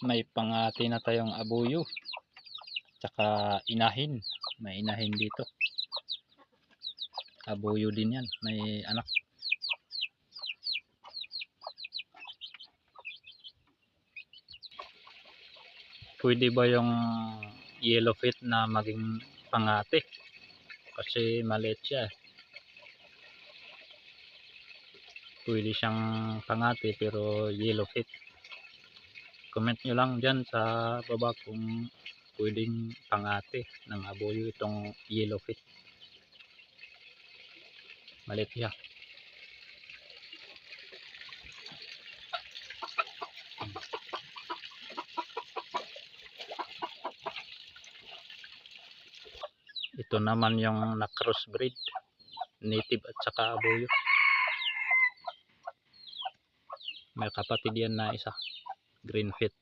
may pangati na tayong abuyo. Tsaka inahin. May inahin dito. Abuyo din yan. May anak. Pwede ba yung yellow fit na maging pangati? Kasi maliit siya. Pwede siyang pangati pero yellow fit. Comment nyo lang dyan sa baba kung pwedeng pangati ng aboyo itong yellow fit. Maliit siya. Ito naman yung na-crossbreed. Native at saka aboyo. May kapatid yan na isa. Green fit.